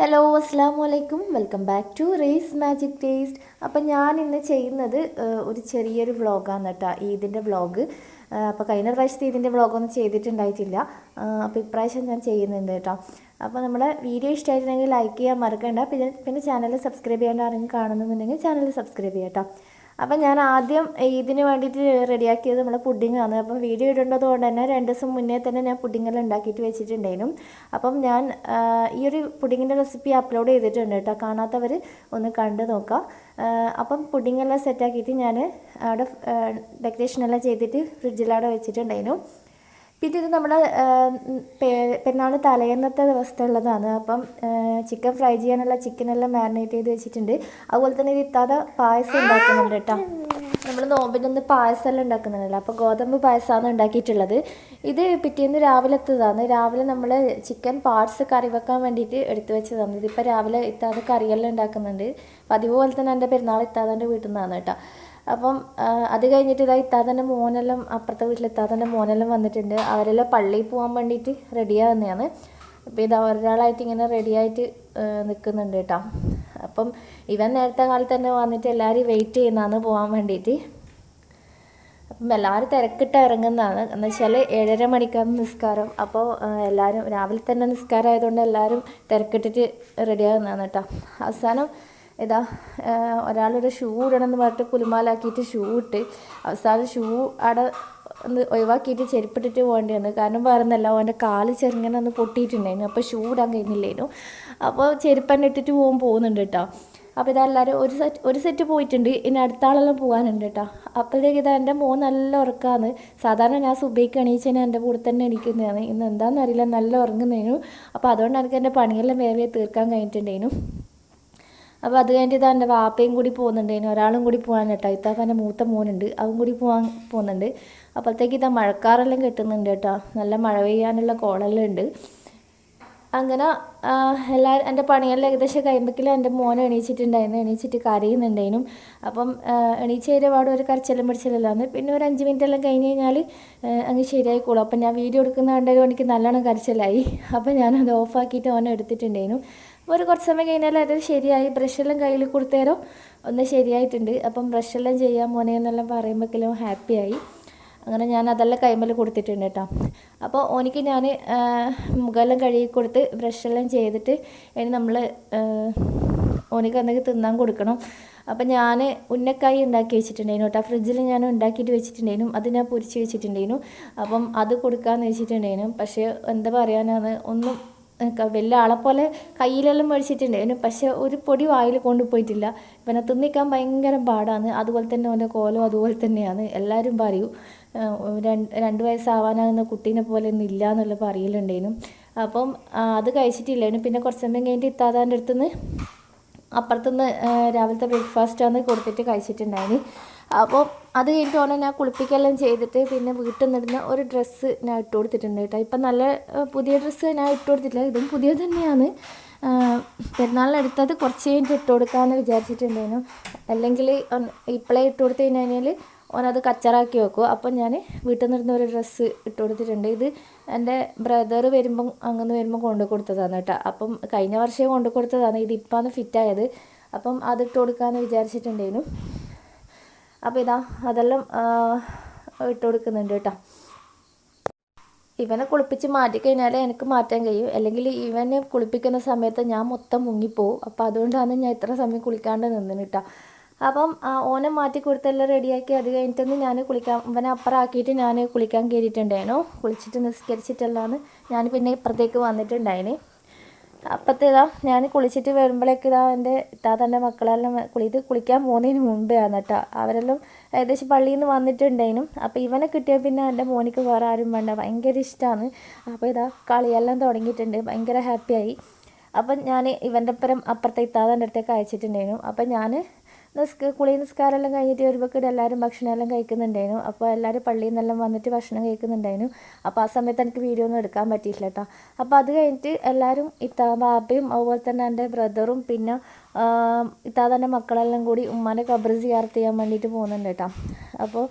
Hello അസ്സാം വലൈക്കും welcome back to race magic taste appam ഞാൻ ഇന്ന് ചെയ്യുന്നത് ഒരു ചെറിയൊരു വ്ളോഗാണ് കേട്ടോ ഈദിന്റെ വ്ളോഗ്. അപ്പോൾ കഴിഞ്ഞ പ്രാവശ്യത്തെ ഇതിന്റെ വ്ളോഗൊന്നും ചെയ്തിട്ടുണ്ടായിട്ടില്ല. അപ്പോൾ ഇപ്രാവശ്യം ഞാൻ ചെയ്യുന്നുണ്ട് കേട്ടോ അപ്പോൾ നമ്മുടെ വീഡിയോ ഇഷ്ടമായിട്ടുണ്ടെങ്കിൽ ലൈക്ക് ചെയ്യാൻ മറക്കണ്ട. പിന്നെ പിന്നെ ചാനൽ സബ്സ്ക്രൈബ് ചെയ്യാണ്ട് ആരെങ്കിലും കാണുന്നുണ്ടെങ്കിൽ ചാനൽ സബ്സ്ക്രൈബ് ചെയ്യാം കേട്ടോ അപ്പം ഞാൻ ആദ്യം ഇതിന് വേണ്ടിയിട്ട് റെഡിയാക്കിയത് നമ്മുടെ പുഡിങ്ങാണ് അപ്പം വീഡിയോ ഇടേണ്ടത് കൊണ്ട് തന്നെ രണ്ട് ദിവസം മുന്നേ തന്നെ ഞാൻ പുഡിങ്ങെല്ലാം ഉണ്ടാക്കിയിട്ട് വെച്ചിട്ടുണ്ടായിരുന്നു. അപ്പം ഞാൻ ഈ ഒരു പുഡിങ്ങിന്റെ റെസിപ്പി അപ്ലോഡ് ചെയ്തിട്ടുണ്ട് കേട്ടോ. കാണാത്തവർ ഒന്ന് കണ്ടു നോക്കാം. അപ്പം പുഡിങ്ങെല്ലാം സെറ്റാക്കിയിട്ട് ഞാൻ അവിടെ ഡെക്കറേഷനെല്ലാം ചെയ്തിട്ട് ഫ്രിഡ്ജിലവിടെ വെച്ചിട്ടുണ്ടായിരുന്നു. പിന്നെ ഇത് നമ്മുടെ പെരുന്നാൾ തലേന്നത്തെ ദിവസത്തെ ഉള്ളതാണ് അപ്പം ചിക്കൻ ഫ്രൈ ചെയ്യാനുള്ള ചിക്കനെല്ലാം മാരിനേറ്റ് ചെയ്ത് വെച്ചിട്ടുണ്ട്. അതുപോലെ തന്നെ ഇത് ഇത്താതെ പായസം ഉണ്ടാക്കുന്നുണ്ട് കേട്ടോ. നമ്മൾ നോമ്പിനൊന്ന് പായസം എല്ലാം ഉണ്ടാക്കുന്നുണ്ടല്ലോ അപ്പോൾ ഗോതമ്പ് പായസമാണ് ഉണ്ടാക്കിയിട്ടുള്ളത്. ഇത് പിറ്റേന്ന് രാവിലെ എത്തതാണ് രാവിലെ നമ്മൾ ചിക്കൻ പാർട്സ് കറി വെക്കാൻ വേണ്ടിയിട്ട് എടുത്തു വെച്ചതാണ്. ഇതിപ്പോൾ രാവിലെ ഇത്താതെ കറിയെല്ലാം ഉണ്ടാക്കുന്നുണ്ട്. പതിവ് അതുപോലെ തന്നെ എന്റെ പെരുന്നാൾ ഇത്താതെ വീട്ടിൽ നിന്നാണ് കേട്ടോ. അപ്പം അത് കഴിഞ്ഞിട്ട് ഇതാ ഇത്താതന്റെ മോനെല്ലാം അപ്പുറത്തെ വീട്ടിൽ ഇത്താതന്റെ മോനെല്ലാം വന്നിട്ടുണ്ട്. അവരെല്ലാം പള്ളിയിൽ പോകാൻ വേണ്ടിയിട്ട് റെഡിയാകുന്നതാണ് അപ്പോൾ ഇത് ഒരാളായിട്ട് ഇങ്ങനെ റെഡിയായിട്ട് നിൽക്കുന്നുണ്ട് കേട്ടോ. അപ്പം ഇവൻ നേരത്തെ കാലത്ത് തന്നെ വന്നിട്ട് എല്ലാവരും വെയിറ്റ് ചെയ്യുന്നതാണ് പോകാൻ വേണ്ടിയിട്ട്. അപ്പം എല്ലാവരും തിരക്കിട്ട് ഇറങ്ങുന്നതാണ്. എന്ന് വെച്ചാൽ ഏഴര മണിക്കാണ് നിസ്കാരം. അപ്പോൾ എല്ലാവരും രാവിലെ തന്നെ നിസ്കാരം ആയതുകൊണ്ട് എല്ലാവരും തിരക്കിട്ടിട്ട് റെഡിയാകുന്നതാണ് കേട്ടോ. അവസാനം ഇതാ ഒരാളൊരു ഷൂ ഇടണമെന്ന് പറഞ്ഞിട്ട് കുലുമാലാക്കിയിട്ട് ഷൂ ഇട്ട് അവസാനം ഷൂ അവിടെ ഒന്ന് ഒഴിവാക്കിയിട്ട് ചെരുപ്പിട്ടിട്ട് പോകേണ്ടി വന്നു കാരണം വേറൊന്നല്ല അവന്റെ കാൽ ചെറുങ്ങനെ ഒന്ന് പൊട്ടിയിട്ടുണ്ടായിരുന്നു. അപ്പോൾ ഷൂ ഇടാൻ കഴിഞ്ഞില്ലായിരുന്നു. അപ്പോൾ ചെരുപ്പന്നെ ഇട്ടിട്ട് പോകാൻ പോകുന്നുണ്ട് കേട്ടോ. അപ്പോൾ ഇതെല്ലാവരും ഒരു സെറ്റ് ഒരു സെറ്റ് പോയിട്ടുണ്ട്. ഇനി അടുത്ത ആളെല്ലാം പോകാനുണ്ട് കേട്ടോ. അപ്പോഴത്തേക്ക് ഇതാ എന്റെ മോൻ നല്ല ഉറക്കമാണ് സാധാരണ ഞാൻ സുബൈക്ക് തന്നെ എന്റെ കൂടെ തന്നെ എണീക്കുന്നതാണ്. ഇന്ന് എന്താണെന്ന് അറിയില്ല നല്ല ഉറങ്ങുന്നതിനു അപ്പോൾ അതുകൊണ്ട് എനിക്ക് എന്റെ പണിയെല്ലാം വേറെ തീർക്കാൻ കഴിഞ്ഞിട്ടുണ്ടായിരുന്നു. അപ്പോൾ അത് കഴിഞ്ഞിട്ട് ഇതാ എന്റെ വാപ്പയും കൂടി പോകുന്നുണ്ട് ഇനി ഒരാളും കൂടി പോകാൻ കേട്ടോ. ഇത്താത്ത എന്റെ മൂത്ത മോനുണ്ട്. അവൻ കൂടി പോകാൻ പോകുന്നുണ്ട്. അപ്പോഴത്തേക്ക് ഇതാ മഴക്കാറെല്ലാം കെട്ടുന്നുണ്ട് കേട്ടോ. നല്ല മഴ പെയ്യാനുള്ള കോളെല്ലാം ഉണ്ട്. അങ്ങനെ എല്ലാവരും എന്റെ പണിയെല്ലാം ഏകദേശം കഴിയുമ്പോഴേക്കും എന്റെ മോനെ എണീച്ചിട്ടുണ്ടായിരുന്നു. എണീച്ചിട്ട് കരയുന്നുണ്ടായിരുന്നു. അപ്പം എണീച്ച് കഴിഞ്ഞ പാടും ഒരു കരച്ചെല്ലാം പിടിച്ചെല്ലാന്ന് പിന്നെ ഒരു അഞ്ച് മിനിറ്റ് എല്ലാം കഴിഞ്ഞ് കഴിഞ്ഞാൽ അങ്ങ് ശരിയായിക്കോളും. അപ്പം ഞാൻ വീഡിയോ എടുക്കുന്ന കണ്ടൊരു എനിക്ക് നല്ലോണം കരച്ചിലായി. അപ്പം ഞാനത് ഓഫാക്കിയിട്ട് ഓനെ എടുത്തിട്ടുണ്ടായിരുന്നു. ഒരു കുറച്ച് സമയം കഴിഞ്ഞാൽ അത് ശരിയായി ബ്രഷെല്ലാം കയ്യിൽ കൊടുത്തേരോ? ഒന്ന് ശരിയായിട്ടുണ്ട്. അപ്പം ബ്രഷെല്ലാം ചെയ്യാൻ മോനെ എന്നെല്ലാം പറയുമ്പോഴേക്കും ഹാപ്പിയായി. അങ്ങനെ ഞാൻ അതെല്ലാം കൈമേൽ കൊടുത്തിട്ടുണ്ട് കേട്ടോ. അപ്പോൾ ഓനിക്ക് ഞാൻ മുഖമെല്ലാം കഴുകി കൊടുത്ത് ബ്രഷെല്ലാം ചെയ്തിട്ട് ഇനി നമ്മൾ ഓനിക്ക് എന്തെങ്കിലും തിന്നാൻ കൊടുക്കണം. അപ്പം ഞാൻ ഉന്നക്കായി ഉണ്ടാക്കി വെച്ചിട്ടുണ്ടായിരുന്നു കേട്ടോ. ഫ്രിഡ്ജിൽ ഞാൻ ഉണ്ടാക്കിയിട്ട് വെച്ചിട്ടുണ്ടായിരുന്നു. അത് ഞാൻ പൊരിച്ച് വെച്ചിട്ടുണ്ടായിരുന്നു. അപ്പം അത് കൊടുക്കാമെന്ന് വെച്ചിട്ടുണ്ടായിരുന്നു. പക്ഷേ എന്താ പറയാനാണ് ഒന്നും വലിയ ആളെ പോലെ കയ്യിലെല്ലാം മേടിച്ചിട്ടുണ്ട്. അതിന് പക്ഷേ ഒരു പൊടി വായിൽ കൊണ്ടുപോയിട്ടില്ല. പിന്നെ തിന്നിക്കാൻ ഭയങ്കര പാടാണ്. അതുപോലെ തന്നെ ഓന്റെ കോലം അതുപോലെ തന്നെയാണ്. എല്ലാവരും പറയും രണ്ട് രണ്ട് വയസ്സാവാനാകുന്ന കുട്ടീനെ പോലെ ഒന്നും ഇല്ല എന്നുള്ള പറയലുണ്ടേനും അപ്പം അത് കഴിച്ചിട്ടില്ല പിന്നെ കുറച്ച് സമയം കഴിഞ്ഞിട്ട് ഇത്താതാന്റെ അടുത്തുനിന്ന് അപ്പുറത്തുനിന്ന് രാവിലത്തെ ബ്രേക്ക്ഫാസ്റ്റാണ് കൊടുത്തിട്ട് കഴിച്ചിട്ടുണ്ടായിരുന്നു അപ്പോൾ അത് കഴിഞ്ഞിട്ട് ഓനെ ഞാൻ കുളിപ്പിക്കെല്ലാം ചെയ്തിട്ട് പിന്നെ വീട്ടിൽ നിന്നിരുന്ന ഒരു ഡ്രസ്സ് ഞാൻ ഇട്ട് കൊടുത്തിട്ടുണ്ട് കേട്ടോ. ഇപ്പം നല്ല പുതിയ ഡ്രസ്സ് ഞാൻ ഇട്ട് കൊടുത്തിട്ടില്ല. ഇതും പുതിയ തന്നെയാണ്. പെരുന്നാളിനടുത്തത് കുറച്ച് കഴിഞ്ഞിട്ട് ഇട്ട് കൊടുക്കാമെന്ന് വിചാരിച്ചിട്ടുണ്ടായിരുന്നു. അല്ലെങ്കിൽ ഇപ്പോഴേ ഇട്ട് കൊടുത്തു കഴിഞ്ഞാൽ ഓനത് കച്ചറാക്കി വെക്കും. അപ്പം ഞാൻ വീട്ടിൽ നിന്നിരുന്ന ഒരു ഡ്രസ്സ് ഇട്ട് കൊടുത്തിട്ടുണ്ട്. ഇത് എന്റെ ബ്രദർ വരുമ്പം അങ്ങനെ വരുമ്പോൾ കൊണ്ടു കൊടുത്തതാണ് കേട്ടോ. അപ്പം കഴിഞ്ഞ വർഷം കൊണ്ടു കൊടുത്തതാണ്. ഇത് ഇപ്പാണ് ഫിറ്റായത് അപ്പം അത് ഇട്ട് കൊടുക്കാമെന്ന് വിചാരിച്ചിട്ടുണ്ടായിരുന്നു. അപ്പോൾ ഇതാ അതെല്ലാം ഇട്ട് കൊടുക്കുന്നുണ്ട് കേട്ടോ. ഇവനെ കുളിപ്പിച്ച് മാറ്റിക്കഴിഞ്ഞാൽ എനിക്ക് മാറ്റാൻ കഴിയും. അല്ലെങ്കിൽ ഇവനെ കുളിപ്പിക്കുന്ന സമയത്ത് ഞാൻ മൊത്തം മുങ്ങിപ്പോവും. അപ്പോൾ അതുകൊണ്ടാണ് ഞാൻ ഇത്ര സമയം കുളിക്കാണ്ട് നിന്നിന് കേട്ടോ. അപ്പം ഓനെ മാറ്റി കൊടുത്തെല്ലാം റെഡിയാക്കി അത് കഴിഞ്ഞിട്ടൊന്ന് ഞാൻ കുളിക്കാൻ ഇവനെ അപ്പുറമാക്കിയിട്ട് ഞാൻ കുളിക്കാൻ കയറിയിട്ടുണ്ടായിരുന്നു. കുളിച്ചിട്ട് നിസ്കരിച്ചിട്ടെല്ലാന്ന് ഞാൻ പിന്നെ ഇപ്പുറത്തേക്ക് വന്നിട്ടുണ്ടായിന്. അപ്പത്തേതാ ഞാൻ കുളിച്ചിട്ട് വരുമ്പോഴേക്ക് ഇതാ എന്റെ ഇത്താത്തന്റെ മക്കളെല്ലാം കുളിത് കുളിക്കാൻ പോകുന്നതിന് ആണ് കേട്ടോ അവരെല്ലാം ഏകദേശം പള്ളിയിൽ നിന്ന് വന്നിട്ടുണ്ടേനും. അപ്പോൾ ഇവനെ കിട്ടിയ പിന്നെ എന്റെ മോനിക്ക് വേറെ ആരും വേണ്ട ഭയങ്കര ഇഷ്ടമാണ് അപ്പോൾ ഇതാ കളിയെല്ലാം തുടങ്ങിയിട്ടുണ്ട് ഭയങ്കര ഹാപ്പിയായി. അപ്പം ഞാൻ ഇവന്റെ അപ്പുറം അപ്പുറത്തെ ഇത്താതന്റെ അടുത്തേക്ക് അയച്ചിട്ടുണ്ടായിരുന്നു അപ്പം ഞാൻ നിസ്ക കുളി നിസ്കാരമെല്ലാം കഴിഞ്ഞിട്ട് വരുമ്പോൾ എല്ലാവരും ഭക്ഷണമെല്ലാം കഴിക്കുന്നുണ്ടായിരുന്നു. അപ്പോൾ എല്ലാവരും പള്ളിയിൽ നിന്നെല്ലാം വന്നിട്ട് ഭക്ഷണം കഴിക്കുന്നുണ്ടായിരുന്നു. അപ്പോൾ ആ സമയത്ത് എനിക്ക് വീഡിയോ ഒന്നും എടുക്കാൻ പറ്റിയില്ല കേട്ടോ അപ്പോൾ അത് കഴിഞ്ഞിട്ട് എല്ലാവരും ഇത്താ ബാബയും അതുപോലെ തന്നെ എന്റെ ബ്രദറും പിന്നെ ഇത്താതന്റെ മക്കളെല്ലാം കൂടി ഉമ്മാന്റെ കബർ സിയാർത്ത് ചെയ്യാൻ വേണ്ടിയിട്ട് പോകുന്നുണ്ട് കേട്ടോ അപ്പോൾ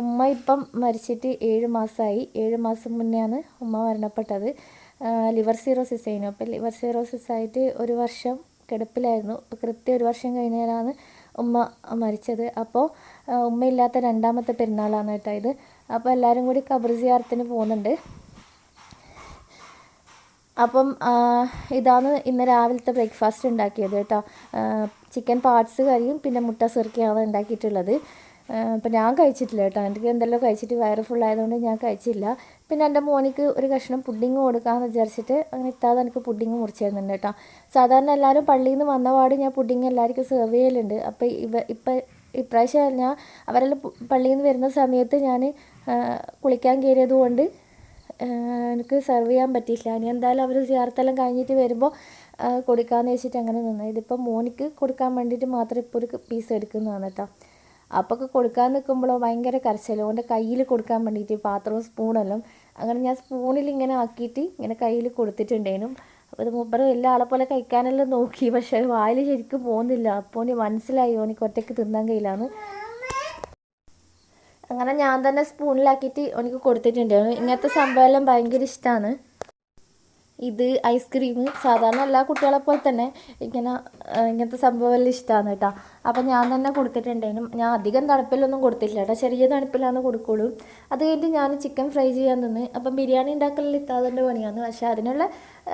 ഉമ്മ ഇപ്പം മരിച്ചിട്ട് ഏഴ് മാസമായി ഏഴ് മാസം മുന്നെയാണ് ഉമ്മ മരണപ്പെട്ടത്. ലിവർ സീറോസിസ് ആയിരുന്നു. അപ്പോൾ ലിവർ സീറോസിസ് ആയിട്ട് ഒരു വർഷം കിടപ്പിലായിരുന്നു. അപ്പോൾ കൃത്യം ഒരു വർഷം കഴിഞ്ഞാലാണ് ഉമ്മ മരിച്ചത്. അപ്പോൾ ഉമ്മയില്ലാത്ത രണ്ടാമത്തെ പെരുന്നാളാണ് കേട്ടോ ഇത്. അപ്പോൾ എല്ലാവരും കൂടി കബർജിയാർത്തിന് സിയാറത്തിന് പോകുന്നുണ്ട്. അപ്പം ഇതാണ് ഇന്ന് രാവിലത്തെ ബ്രേക്ക്ഫാസ്റ്റ് ഉണ്ടാക്കിയത് കേട്ടോ. ചിക്കൻ പാർട്സ് കറിയും പിന്നെ മുട്ട സിർക്കയാണ് ഉണ്ടാക്കിയിട്ടുള്ളത്. അപ്പം ഞാൻ കഴിച്ചിട്ടില്ല കേട്ടോ. എനിക്ക് എന്തെല്ലാം കഴിച്ചിട്ട് വയറ് ഫുൾ ആയതുകൊണ്ട് ഞാൻ കഴിച്ചില്ല. പിന്നെ എന്റെ മോനിക്ക് ഒരു കഷ്ണം പുഡിങ് കൊടുക്കാമെന്ന് വിചാരിച്ചിട്ട് അങ്ങനെ ഇത്താതെ എനിക്ക് പുഡിങ് മുറിച്ച് കേട്ടോ. സാധാരണ എല്ലാവരും പള്ളിയിൽ നിന്ന് വന്ന പാട് ഞാൻ പുഡിങ് എല്ലാവർക്കും സെർവ് ചെയ്യലുണ്ട്. അപ്പോൾ ഇവ ഇപ്പം ഇപ്രാവശ്യം ഞാൻ അവരെല്ലാം പള്ളിയിൽ നിന്ന് വരുന്ന സമയത്ത് ഞാൻ കുളിക്കാൻ കയറിയത് കൊണ്ട് എനിക്ക് സെർവ് ചെയ്യാൻ പറ്റിയില്ല. ഇനി എന്തായാലും അവർ ചേർത്തെല്ലാം കഴിഞ്ഞിട്ട് വരുമ്പോൾ കൊടുക്കാമെന്ന് വെച്ചിട്ട് അങ്ങനെ നിന്നു. ഇതിപ്പോൾ മോനിക്ക് കൊടുക്കാൻ വേണ്ടിയിട്ട് മാത്രം ഇപ്പോൾ ഒരു പീസ് എടുക്കുന്നതാണ് കേട്ടോ. അപ്പോൾ ഒക്കെ കൊടുക്കാൻ നിൽക്കുമ്പോഴോ ഭയങ്കര കരച്ചിലും. ഓന്റെ കയ്യിൽ കൊടുക്കാൻ വേണ്ടിയിട്ട് പാത്രവും സ്പൂണെല്ലാം അങ്ങനെ ഞാൻ സ്പൂണിൽ ഇങ്ങനെ ആക്കിയിട്ട് ഇങ്ങനെ കയ്യിൽ കൊടുത്തിട്ടുണ്ടേനും അപ്പോൾ ഇത് മൂപ്പറ് എല്ലാ ആളെ പോലെ കഴിക്കാനെല്ലാം നോക്കി. പക്ഷേ വായിൽ ശരിക്കും പോകുന്നില്ല അപ്പോൾ ഓന് മനസ്സിലായി ഓനിക്ക് ഒറ്റയ്ക്ക് തിന്നാൻ കഴിയില്ലാന്ന്. അങ്ങനെ ഞാൻ തന്നെ സ്പൂണിലാക്കിയിട്ട് എനിക്ക് കൊടുത്തിട്ടുണ്ട് ഇങ്ങനത്തെ സംഭവമെല്ലാം ഭയങ്കര ഇഷ്ടമാണ് ഇത് ഐസ്ക്രീം സാധാരണ എല്ലാ കുട്ടികളെ പോലെ തന്നെ ഇങ്ങനെ ഇങ്ങനത്തെ സംഭവമെല്ലാം ഇഷ്ടമാണ് കേട്ടോ. അപ്പം ഞാൻ തന്നെ കൊടുത്തിട്ടുണ്ടായിരുന്നു. ഞാൻ അധികം തണുപ്പിലൊന്നും കൊടുത്തില്ല കേട്ടോ. ചെറിയ തണുപ്പിലാണ് കൊടുക്കുള്ളൂ. അത് കഴിഞ്ഞിട്ട് ഞാൻ ചിക്കൻ ഫ്രൈ ചെയ്യാൻ നിന്ന്. അപ്പം ബിരിയാണി ഉണ്ടാക്കലിൽ ഇത്താതിന്റെ പണിയാണ്. പക്ഷേ അതിനുള്ള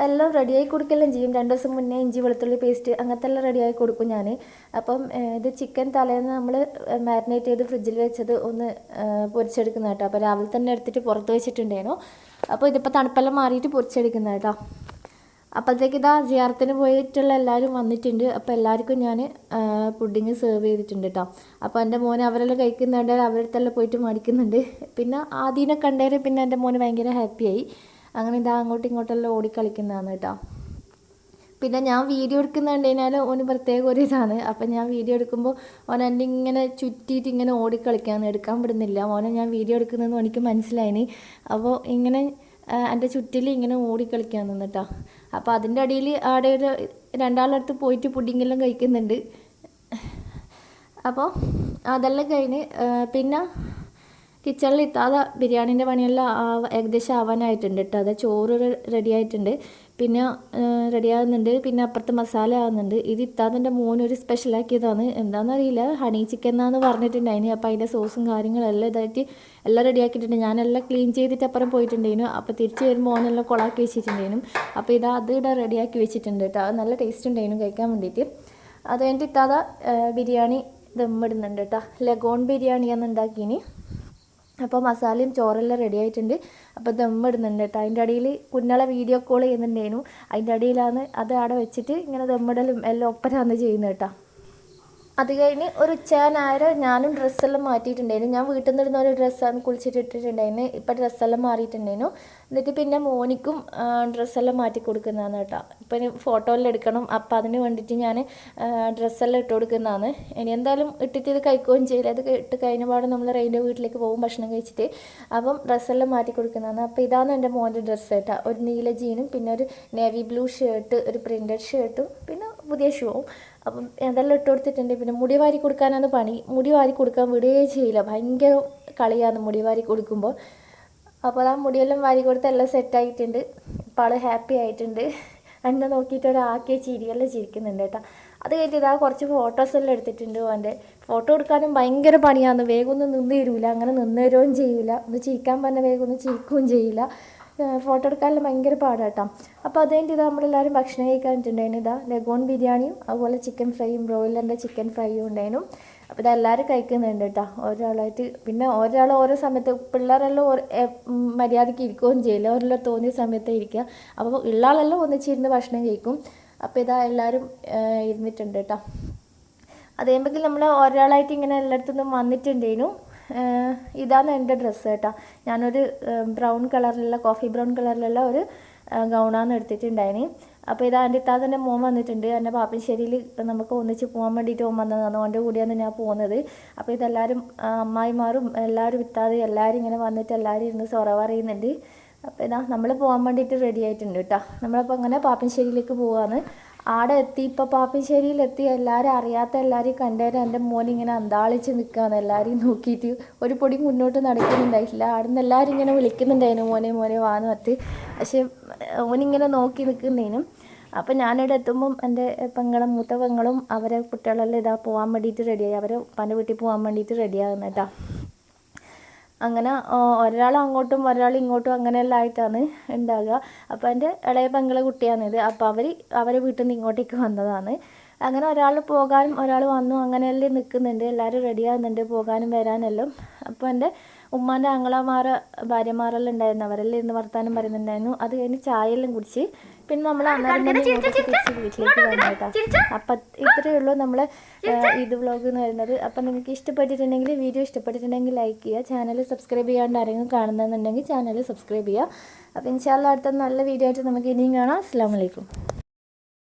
എല്ലാം റെഡിയായി കൊടുക്കലും ചെയ്യും. രണ്ട് ദിവസം മുന്നേ ഇഞ്ചി വെളുത്തുള്ളി പേസ്റ്റ് അങ്ങനത്തെ എല്ലാം റെഡിയായി കൊടുക്കും ഞാൻ. അപ്പം ഇത് ചിക്കൻ തലേന്ന് നമ്മൾ മാരിനേറ്റ് ചെയ്ത് ഫ്രിഡ്ജിൽ വെച്ചത് ഒന്ന് പൊരിച്ചെടുക്കുന്ന കേട്ടോ. അപ്പോൾ രാവിലെ തന്നെ എടുത്തിട്ട് പുറത്ത് വെച്ചിട്ടുണ്ടേനു അപ്പോൾ ഇതിപ്പോൾ തണുപ്പെല്ലാം മാറിയിട്ട് പൊരിച്ചെടുക്കുന്ന കേട്ടോ. അപ്പോഴത്തേക്ക് ഇതാ ജിയാർത്തിന് പോയിട്ടുള്ള എല്ലാവരും വന്നിട്ടുണ്ട്. അപ്പോൾ എല്ലാവർക്കും ഞാൻ പുഡിങ് സെർവ് ചെയ്തിട്ടുണ്ട് കേട്ടോ. അപ്പോൾ എന്റെ മോനെ അവരെല്ലാം കഴിക്കുന്നുണ്ട്. അവരടുത്തെല്ലാം പോയിട്ട് മടിക്കുന്നുണ്ട്. പിന്നെ ആദ്യമൊക്കെ കണ്ടേര് പിന്നെ എന്റെ മോന് ഭയങ്കര ഹാപ്പിയായി അങ്ങനെ ഇതാ അങ്ങോട്ടും ഇങ്ങോട്ടെല്ലാം ഓടിക്കളിക്കുന്നതാണ് കേട്ടോ. പിന്നെ ഞാൻ വീഡിയോ എടുക്കുന്ന കഴിഞ്ഞാൽ ഓന് പ്രത്യേക ഒരു ഇതാണ്. അപ്പം ഞാൻ വീഡിയോ എടുക്കുമ്പോൾ ഓൻ എന്റെ ഇങ്ങനെ ചുറ്റിയിട്ട് ഇങ്ങനെ ഓടിക്കളിക്കാന്ന് എടുക്കാൻ വിടുന്നില്ല. ഓനെ ഞാൻ വീഡിയോ എടുക്കുന്നതെന്ന് എനിക്ക് മനസ്സിലായിനി. അപ്പോൾ ഇങ്ങനെ എന്റെ ചുറ്റിൽ ഇങ്ങനെ ഓടിക്കളിക്കാൻ നിന്നിട്ടാ. അപ്പോൾ അതിന്റെ അടിയിൽ അവിടെ ഒരു രണ്ടാളടുത്ത് പോയിട്ട് പുഡിങ്ങെല്ലാം കഴിക്കുന്നുണ്ട്. അപ്പോൾ അതെല്ലാം കഴിഞ്ഞ് പിന്നെ കിച്ചണിൽ ഇത്താതെ ബിരിയാണീന്റെ പണിയെല്ലാം ഏകദേശം ആവാനായിട്ടുണ്ട് കേട്ടോ അത് ചോറ് റെഡി ആയിട്ടുണ്ട് പിന്നെ റെഡി ആകുന്നുണ്ട് പിന്നെ അപ്പുറത്ത് മസാല ആകുന്നുണ്ട്. ഇത് ഇത്താതിന്റെ മോനൊരു സ്പെഷ്യലാക്കിയതാണ്. എന്താണെന്നറിയില്ല ഹണി ചിക്കൻ എന്നാന്ന് പറഞ്ഞിട്ടുണ്ടായിന് അപ്പോൾ അതിന്റെ സോസും കാര്യങ്ങളെല്ലാം ഇതായിട്ട് എല്ലാം റെഡിയാക്കിയിട്ടുണ്ട്. ഞാനെല്ലാം ക്ലീൻ ചെയ്തിട്ട് അപ്പുറം പോയിട്ടുണ്ടായിരുന്നു അപ്പോൾ തിരിച്ച് വരുമ്പോൾ മോനെല്ലാം കൊളാക്കി വെച്ചിട്ടുണ്ടായിരുന്നു അപ്പോൾ ഇത് അത് ഇവിടെ റെഡിയാക്കി വെച്ചിട്ടുണ്ട് കേട്ടോ നല്ല ടേസ്റ്റ് ഉണ്ടായിരുന്നു കഴിക്കാൻ വേണ്ടിയിട്ട് അത് കഴിഞ്ഞിട്ട് ഇത്താത ബിരിയാണി ദമ്മിടുന്നുണ്ട് കേട്ടോ ലഗോൺ ബിരിയാണിയാണ് ഉണ്ടാക്കിയിനി അപ്പോൾ മസാലയും ചോറെല്ലാം റെഡി ആയിട്ടുണ്ട്. അപ്പോൾ ദമ്മിടുന്നുണ്ട് കേട്ടോ അതിന്റെ അടിയിൽ കുഞ്ഞളെ വീഡിയോ കോൾ ചെയ്യുന്നുണ്ടായിരുന്നു അതിന്റെ അടിയിലാണ് അത് അവിടെ വെച്ചിട്ട് ഇങ്ങനെ ദമ്മിടലും എല്ലാം ഒപ്പരാന്ന് ചെയ്യുന്നത് കേട്ടോ അത് കഴിഞ്ഞ് ഒരു ഉച്ചയാനായാലും ഞാനും ഡ്രസ്സെല്ലാം മാറ്റിയിട്ടുണ്ടായിരുന്നു. ഞാൻ വീട്ടിൽ നിന്ന് ഇടുന്ന ഒരു ഡ്രസ്സാണ് കുളിച്ചിട്ട് ഇട്ടിട്ടുണ്ടായിരുന്നു ഇപ്പം ഡ്രസ്സെല്ലാം മാറിയിട്ടുണ്ടായിരുന്നു. എന്നിട്ട് പിന്നെ മോനിക്കും ഡ്രസ്സെല്ലാം മാറ്റി കൊടുക്കുന്നതാണ് കേട്ടോ. ഇപ്പം ഫോട്ടോയിൽ എടുക്കണം. അപ്പം അതിന് വേണ്ടിയിട്ട് ഞാൻ ഡ്രസ്സെല്ലാം ഇട്ട് കൊടുക്കുന്നതാണ്. ഇനി എന്തായാലും ഇട്ടിട്ട് ഇത് കഴിക്കുകയും ചെയ്യില്ല. അത് ഇട്ട് കഴിഞ്ഞ പാടെ നമ്മൾ റെയിന്റെ വീട്ടിലേക്ക് പോകും ഭക്ഷണം കഴിച്ചിട്ട്. അപ്പം ഡ്രസ്സെല്ലാം മാറ്റി കൊടുക്കുന്നതാണ്. അപ്പോൾ ഇതാണ് എന്റെ മോന്റെ ഡ്രസ്സ് കേട്ടോ. ഒരു നീല ജീനും പിന്നെ ഒരു നേവി ബ്ലൂ ഷർട്ട് ഒരു പ്രിന്റഡ് ഷർട്ടും പിന്നെ പുതിയ ഷൂവും അപ്പം അതെല്ലാം ഇട്ട് കൊടുത്തിട്ടുണ്ട്. പിന്നെ മുടി വാരി കൊടുക്കാനാണ് പണി. മുടി വാരി കൊടുക്കാൻ വിടുകയേ ചെയ്യില്ല. ഭയങ്കര കളിയാണ് മുടി വാരി കൊടുക്കുമ്പോൾ. അപ്പോൾ ആ മുടിയെല്ലാം വാരി കൊടുത്ത് എല്ലാം സെറ്റായിട്ടുണ്ട് ഇപ്പോൾ ആൾ ഹാപ്പി ആയിട്ടുണ്ട്. എന്നെ നോക്കിയിട്ട് ഒരാക്കിയ ചിരിയെല്ലാം ചിരിക്കുന്നുണ്ട് കേട്ടോ. അത് കഴിഞ്ഞിട്ട് ഇതാ കുറച്ച് ഫോട്ടോസ് എല്ലാം എടുത്തിട്ടുണ്ട് അവന്റെ ഫോട്ടോ എടുക്കാനും ഭയങ്കര പണിയാണ്. വേഗം ഒന്നും നിന്ന് തരൂല. അങ്ങനെ നിന്ന് തരുകയും ചെയ്യില്ല ഒന്ന് ചിരിക്കാൻ പറഞ്ഞ വേഗം ഒന്നും ചിരിക്കുകയും ചെയ്യില്ല ഫോട്ടോ എടുക്കാനെല്ലാം ഭയങ്കര പാടാട്ടോ. അപ്പോൾ അത് കഴിഞ്ഞിട്ട് ഇതാ നമ്മളെല്ലാവരും ഭക്ഷണം കഴിക്കാനിട്ടുണ്ടായിരുന്നു. ഇതാ ലഗോൺ ബിരിയാണിയും അതുപോലെ ചിക്കൻ ഫ്രൈയും ബ്രോയിലറിന്റെ ചിക്കൻ ഫ്രൈയും ഉണ്ടായിരുന്നു. അപ്പോൾ ഇതെല്ലാവരും കഴിക്കുന്നുണ്ട് കേട്ടോ. ഒരാളായിട്ട് പിന്നെ ഒരാൾ ഓരോ സമയത്ത് പിള്ളേരെല്ലാം ഓരോ മര്യാദയ്ക്ക് ഇരിക്കുകയും ചെയ്യില്ല. ഓരെല്ലാം തോന്നിയ സമയത്ത് ഇരിക്കുക. അപ്പോൾ ഉള്ള ആളെല്ലാം ഒന്നിച്ചിരുന്ന് ഭക്ഷണം കഴിക്കും. അപ്പോൾ ഇതാ എല്ലാവരും ഇരുന്നിട്ടുണ്ട് കേട്ടോ. അത് കഴിയുമ്പോൾ നമ്മൾ ഒരാളായിട്ട് ഇങ്ങനെ എല്ലായിടത്തു നിന്നും വന്നിട്ടുണ്ടേനു ഇതാണ് എന്റെ ഡ്രസ്സ് കേട്ടോ. ഞാനൊരു ബ്രൗൺ കളറിലുള്ള കോഫി ബ്രൗൺ കളറിലുള്ള ഒരു ഗൗണാണ് എടുത്തിട്ടുണ്ടായിന്. അപ്പോൾ ഇതാ എന്റെ ഇത്താത്തന്റെ മോൻ വന്നിട്ടുണ്ട്. എന്റെ പാപ്പിശ്ശേരിയിൽ നമുക്ക് ഒന്നിച്ച് പോകാൻ വേണ്ടിയിട്ട് മോൻ വന്നതാണ്. ഓന്റെ കൂടെയാണ് ഞാൻ പോകുന്നത്. അപ്പോൾ ഇതെല്ലാവരും അമ്മായിമാരും എല്ലാവരും ഇത്താതെ എല്ലാവരും ഇങ്ങനെ വന്നിട്ട് എല്ലാവരും ഇരുന്ന് സൊറ പറയുന്നുണ്ട്. അപ്പോൾ ഇതാ നമ്മൾ പോകാൻ വേണ്ടിയിട്ട് റെഡി ആയിട്ടുണ്ട് കേട്ടോ. നമ്മളപ്പോൾ അങ്ങനെ പാപ്പിൻശ്ശേരിയിലേക്ക് പോവാണ് ആടെ എത്തി. ഇപ്പോൾ പാപ്പിശ്ശേരിയിലെത്തി. എല്ലാവരും അറിയാത്ത എല്ലാവരെയും കണ്ടേരം എന്റെ മോൻ ഇങ്ങനെ അന്താളിച്ച് നിൽക്കുകയാണ് എല്ലാവരെയും നോക്കിയിട്ട് ഒരു പൊടി മുന്നോട്ട് നടക്കുന്നുണ്ടായിട്ടില്ല. അവിടെ നിന്ന് എല്ലാവരും ഇങ്ങനെ വിളിക്കുന്നുണ്ടായിരുന്നു. മോനെ മോനെ വാന്ന് പത്ത് പക്ഷേ ഓനിങ്ങനെ നോക്കി നിൽക്കുന്നതിനും അപ്പം ഞാനിവിടെ എത്തുമ്പം എന്റെ പെങ്ങളും മൂത്ത പെങ്ങളും അവരെ കുട്ടികളെല്ലാം ഇതാ പോകാൻ വേണ്ടിയിട്ട് റെഡിയായി അവരെ പല വീട്ടിൽ പോകാൻ വേണ്ടിയിട്ട് റെഡിയാകുന്ന കേട്ടോ അങ്ങനെ ഒരാൾ അങ്ങോട്ടും ഒരാൾ ഇങ്ങോട്ടും അങ്ങനെയെല്ലാം ആയിട്ടാണ് ഉണ്ടാകുക അപ്പോൾ എന്റെ ഇളയ പെങ്ങളെ കുട്ടിയാണിത്. അപ്പോൾ അവർ അവരെ വീട്ടിൽ നിന്ന് ഇങ്ങോട്ടേക്ക് വന്നതാണ്. അങ്ങനെ ഒരാൾ പോകാനും ഒരാൾ വന്നു അങ്ങനെയെല്ലാം നിൽക്കുന്നുണ്ട്. എല്ലാവരും റെഡിയാകുന്നുണ്ട് പോകാനും വരാനെല്ലാം. അപ്പോൾ എന്റെ ഉമ്മാന്റെ ആങ്ങളമാർ ഭാര്യമാരെല്ലാം ഉണ്ടായിരുന്നു. അവരെല്ലാം ഇരുന്ന് വർത്താനം പറയുന്നുണ്ടായിരുന്നു. അത് കഴിഞ്ഞ് ചായയെല്ലാം കുടിച്ച് പിന്നെ നമ്മൾ അന്നേരം തന്നെ ഇങ്ങോട്ടേക്ക് തിരിച്ച് വീട്ടിലേക്ക് വന്നു കേട്ടോ. അപ്പം ഇത്രയേ ഉള്ളൂ നമ്മളെ ഇത് വ്ളോഗ് എന്ന് പറയുന്നത്. അപ്പം നിങ്ങൾക്ക് ഇഷ്ടപ്പെട്ടിട്ടുണ്ടെങ്കിൽ വീഡിയോ ഇഷ്ടപ്പെട്ടിട്ടുണ്ടെങ്കിൽ ലൈക്ക് ചെയ്യുക. ചാനൽ സബ്സ്ക്രൈബ് ചെയ്യാണ്ട് ആരെങ്കിലും കാണുന്നുണ്ടെങ്കിൽ ചാനൽ സബ്സ്ക്രൈബ് ചെയ്യുക. അപ്പോൾ ഇൻഷാല്ല അടുത്ത നല്ല വീഡിയോ ആയിട്ട് നമുക്ക് ഇനിയും കാണാം. അസ്സാം വലൈക്കും